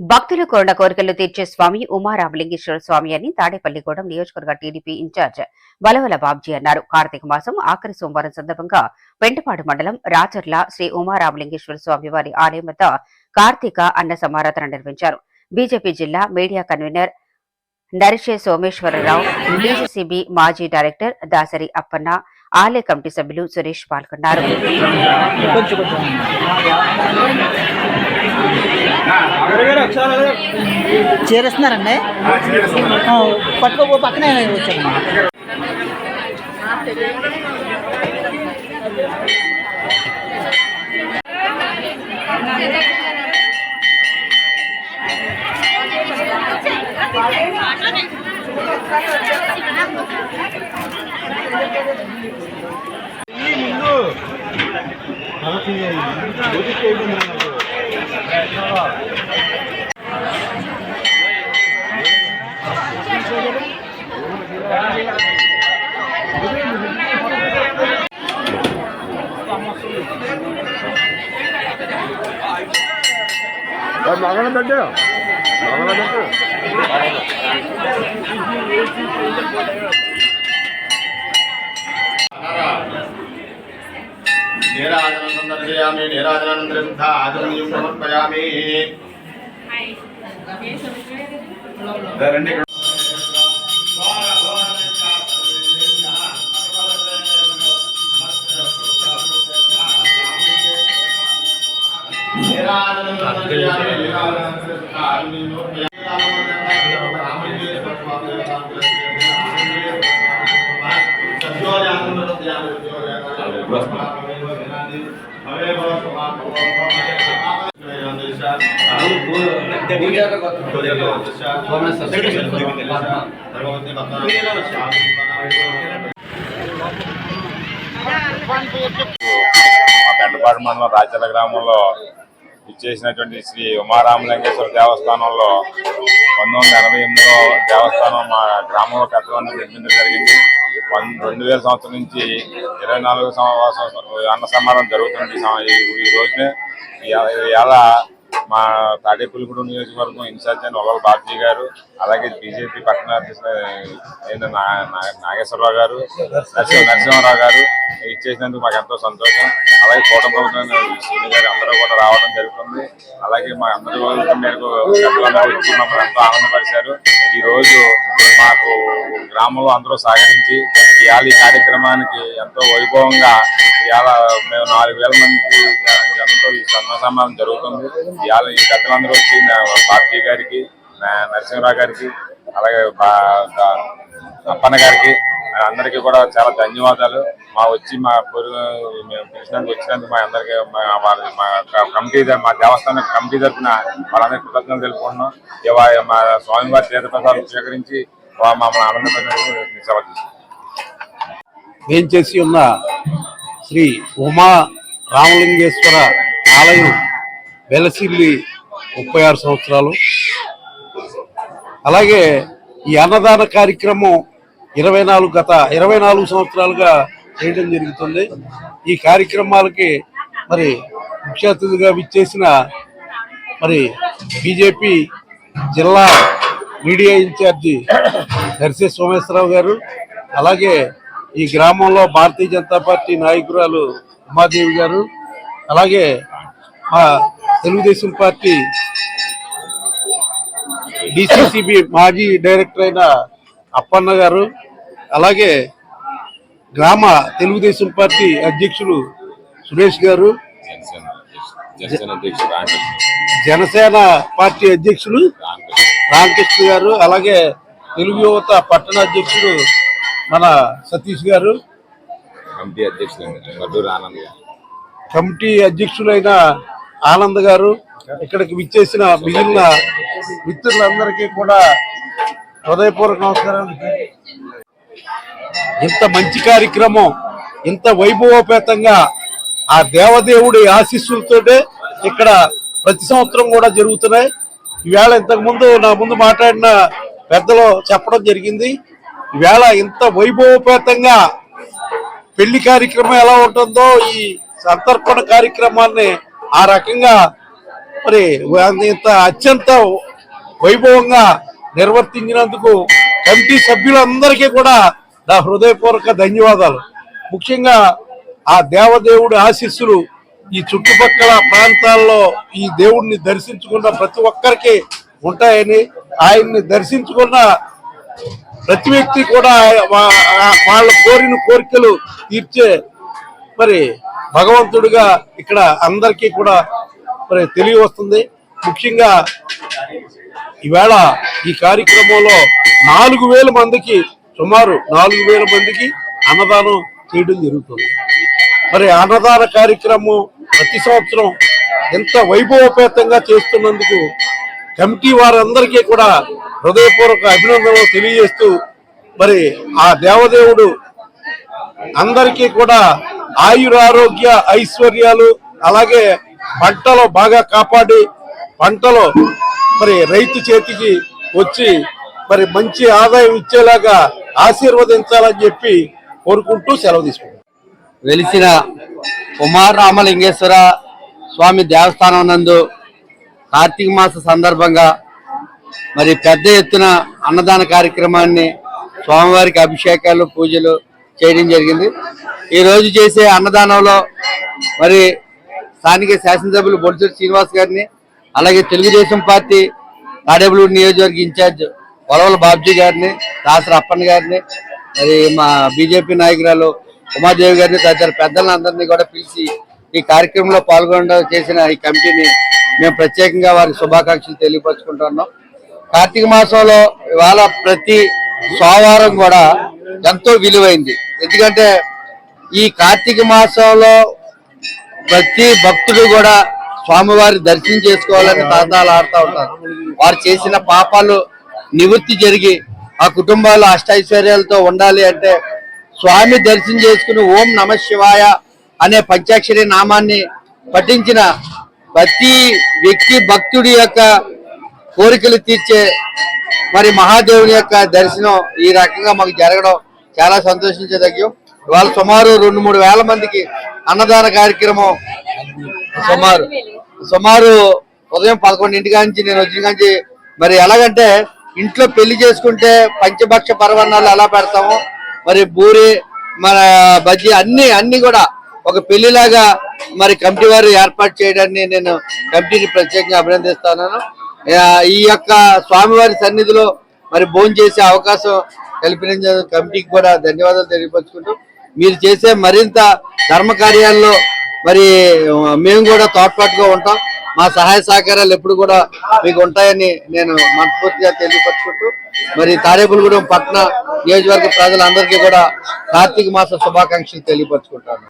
భక్తులు కోరిన కోరికలు తీర్చే స్వామి ఉమారామలింగేశ్వర స్వామి అని తాడేపల్లిగూడెం నియోజకవర్గ టీడీపీ ఇన్ఛార్జ్ బలవల బాబ్జీ అన్నారు. కార్తీక మాసం ఆఖరి సోమవారం సందర్భంగా వెంటపాడు మండలం రాచర్ల శ్రీ ఉమారామలింగేశ్వర స్వామి వారి ఆలయం వద్ద కార్తీక అన్న సమారాధన నిర్వహించారు. బీజేపీ జిల్లా media convener Narishe Someswararao DCCB మాజీ డైరెక్టర్ దాసరి అప్పన్న ఆలయ కమిటీ సభ్యులు సురేష్ పాల్గొన్నారు. చేరేస్తున్నారండి? ఆ, పట్టుకోపో పక్కనే వచ్చారు. మగన লাগানো দেখবে লাগানো দেখবে సందర్శయామి నీరాజనానంతరం ఆచమనీయం సమర్పయామి రండి పెండపాడు మండలం రాచల గ్రామంలో ఇచ్చేసినటువంటి శ్రీ ఉమారామలింగేశ్వర దేవస్థానంలో పంతొమ్మిది వందల ఎనభై ఎనిమిదిలో దేవస్థానం మా గ్రామంలో పెద్దవన్న నిర్మించడం జరిగింది. రెండు వేల సంవత్సరం నుంచి ఇరవై నాలుగు సంవత్సరం అన్న సమారం జరుగుతుంది ఈ ఈ- ఈ రోజునే ఎలా మా తాడేపల్లిగూడెం నియోజకవర్గం ఇన్ఛార్జ్ అయిన ఒలవ బాబ్జీ గారు అలాగే బీజేపీ పట్టణ అధ్యక్షులు నా- నాగేశ్వరరావు గారు నరసింహారావు గారు ఇచ్చేసినందుకు మాకు ఎంతో సంతోషం. అలాగే కూటమి ప్రభుత్వం గారు అందరూ కూడా రావడం జరుగుతుంది. అలాగే మా అందరి మేరకు వచ్చి మమ్మల్ని ఎంతో ఆనందపరిచారు. ఈరోజు మాకు గ్రామంలో అందరూ సహకరించి ఇవాళ ఈ కార్యక్రమానికి ఎంతో వైభవంగా ఇవాళ మేము నాలుగు వేల మంది ఎంతో ఈ సన్మానం సమానం జరుగుతుంది. ఇవాళ ఈ పెద్దలందరూ వచ్చి నా- బాబ్జీ గారికి నా- నరసింహరావు గారికి అలాగే అప్పన్న గారికి అందరికీ కూడా చాలా ధన్యవాదాలు. మా వచ్చి మా పూర్వ మేము పిలిచినందుకు వచ్చినందుకు మా అందరికి మా మా కమిటీ మా దేవస్థానం కమిటీ తరఫున వాళ్ళందరికీ కృతజ్ఞతలు తెలుపుకుంటున్నాం. ఇవాళ మా స్వామివారి తీర్థప్రసాదం స్వీకరించి వా- మమ్మల్ని ఆనందపడినందుకు సెలవు ఏం చేసి ఉన్న శ్రీ ఉమా రామలింగేశ్వర ఆలయం వెలసిల్లి ముప్పై ఆరు సంవత్సరాలు. అలాగే ఈ అన్నదాన కార్యక్రమం ఇరవై నాలుగు గత ఇరవై నాలుగు సంవత్సరాలుగా చేయడం జరుగుతుంది. ఈ కార్యక్రమాలకి మరి ముఖ్య అతిథిగా విచ్చేసిన మరి బీజేపీ జిల్లా మీడియా ఇన్ఛార్జి నర్సే సోమేశ్వరరావు గారు అలాగే ఈ గ్రామంలో భారతీయ జనతా పార్టీ నాయకురాలు ఉమాదేవి గారు అలాగే మా తెలుగుదేశం పార్టీ డిసిసిబి మాజీ డైరెక్టర్ అయిన అప్పన్న గారు అలాగే గ్రామ తెలుగుదేశం పార్టీ అధ్యక్షులు సురేష్ గారు జనసేన పార్టీ అధ్యక్షులు రామకృష్ణ గారు అలాగే తెలుగు యువత పట్టణ అధ్యక్షుడు మన సతీష్ గారు కమిటీ అధ్యక్షుడు మధుర్ ఆనంద్ గారు కమిటీ అధ్యక్షులైన ఆనంద్ గారు ఇక్కడికి విచ్చేసిన మిగిలిన మిత్రులందరికీ కూడా హృదయపూర్వక నమస్కారాలు ఇంత మంచి కార్యక్రమం ఇంత వైభవోపేతంగా ఆ దేవదేవుడి ఆశీస్సులతోటే ఇక్కడ ప్రతి సంవత్సరం కూడా జరుగుతున్నాయి. ఈవేళ ఇంతకుముందు నా ముందు మాట్లాడిన పెద్దలు చెప్పడం జరిగింది. ఈవేళ ఇంత వైభవోపేతంగా పెళ్ళి కార్యక్రమం ఎలా ఉంటుందో ఈ సంతర్పణ కార్యక్రమాన్ని ఆ రకంగా మరి ఇంత అత్యంత వైభవంగా నిర్వర్తించినందుకు కమిటీ సభ్యులందరికీ కూడా నా హృదయపూర్వక ధన్యవాదాలు. ముఖ్యంగా ఆ దేవదేవుడి ఆశీస్సులు ఈ చుట్టుపక్కల ప్రాంతాల్లో ఈ దేవుడిని దర్శించుకున్న ప్రతి ఒక్కరికి ఉంటాయని ఆయన్ని దర్శించుకున్న ప్రతి వ్యక్తి కూడా వాళ్ళ కోరిన కోరికలు తీర్చే మరి భగవంతుడిగా ఇక్కడ అందరికీ కూడా మరి తెలియవస్తుంది. ముఖ్యంగా ఈవేళ ఈ కార్యక్రమంలో నాలుగు వేల మందికి సుమారు నాలుగు వేల మందికి అన్నదానం చేయడం జరుగుతుంది. మరి అన్నదాన కార్యక్రమం ప్రతి సంవత్సరం ఎంత వైభవపేతంగా చేస్తున్నందుకు కమిటీ వారందరికీ కూడా హృదయపూర్వక అభినందనలు తెలియజేస్తూ మరి ఆ దేవదేవుడు అందరికీ కూడా ఆయురారోగ్య ఐశ్వర్యాలు అలాగే పంటలు బాగా కాపాడి పంటలు మరి రైతు చేతికి వచ్చి మరి మంచి ఆదాయం ఇచ్చేలాగా ఆశీర్వదించాలని చెప్పి కోరుకుంటూ సెలవు తీసుకుంటాం వెలిసిన కుమార్ రామలింగేశ్వర స్వామి దేవస్థానం నందు కార్తీక మాస సందర్భంగా మరి పెద్ద ఎత్తున అన్నదాన కార్యక్రమాన్ని స్వామివారికి అభిషేకాలు పూజలు చేయడం జరిగింది. ఈ రోజు చేసే అన్నదానంలో మరి స్థానిక శాసనసభ్యులు బొడిసెట్టి శ్రీనివాస్ గారిని అలాగే తెలుగుదేశం పార్టీ తాడేపల్లూరు నియోజకవర్గ ఇన్ఛార్జ్ వలవల బాబ్జీ గారిని దాసరి అప్పన్న గారిని మరి మా బీజేపీ నాయకురాలు ఉమాదేవి గారిని తదితర పెద్దలందరినీ కూడా పిలిచి ఈ కార్యక్రమంలో పాల్గొనడం చేసిన ఈ కమిటీని మేము ప్రత్యేకంగా వారికి శుభాకాంక్షలు తెలియపరచుకుంటున్నాం. కార్తీక మాసంలో ఇవాళ ప్రతి సోమవారం కూడా ఎంతో విలువైంది. ఎందుకంటే ఈ కార్తీక మాసంలో ప్రతి భక్తుడు కూడా స్వామివారి దర్శనం చేసుకోవాలని తాతాలు ఆడుతూ ఉంటారు. వారు చేసిన పాపాలు నివృత్తి జరిగి ఆ కుటుంబాలు అష్టైశ్వర్యాలతో ఉండాలి అంటే స్వామి దర్శనం చేసుకుని ఓం నమ శివాయ అనే పంచాక్షరి నామాన్ని పఠించిన ప్రతి వ్యక్తి భక్తుడి యొక్క కోరికలు తీర్చే మరి మహాదేవుని యొక్క దర్శనం ఈ రకంగా మాకు జరగడం చాలా సంతోషించదగ్గం. ఇవాళ సుమారు రెండు మూడు వేల మందికి అన్నదాన కార్యక్రమం సుమారు సుమారు ఉదయం పదకొండింటి నుంచి నేను వచ్చిన నుంచి మరి ఎలాగంటే ఇంట్లో పెళ్ళి చేసుకుంటే పంచభక్ష పర్వణాలు ఎలా పెడతాము మరి బూరి మన బజ్జీ అన్ని అన్ని కూడా ఒక పెళ్ళిలాగా మరి కమిటీ వారు ఏర్పాటు చేయడాన్ని నేను కమిటీని ప్రత్యేకంగా అభినందిస్తున్నాను ఈ యొక్క స్వామివారి సన్నిధిలో మరి భోజనం చేసే అవకాశం కల్పించిన కమిటీకి కూడా ధన్యవాదాలు తెలియపరుచుకుంటూ మీరు చేసే మరింత ధర్మ కార్యాల్లో మరి మేము కూడా తోడ్పాటుగా ఉంటాం. మా సహాయ సహకారాలు ఎప్పుడు కూడా మీకు ఉంటాయని నేను మనస్ఫూర్తిగా తెలియపరుచుకుంటూ మరి తాడేపులగూడెం పట్టణ నియోజకవర్గ ప్రజలందరికీ కూడా కార్తీక మాస శుభాకాంక్షలు తెలియపరుచుకుంటాను.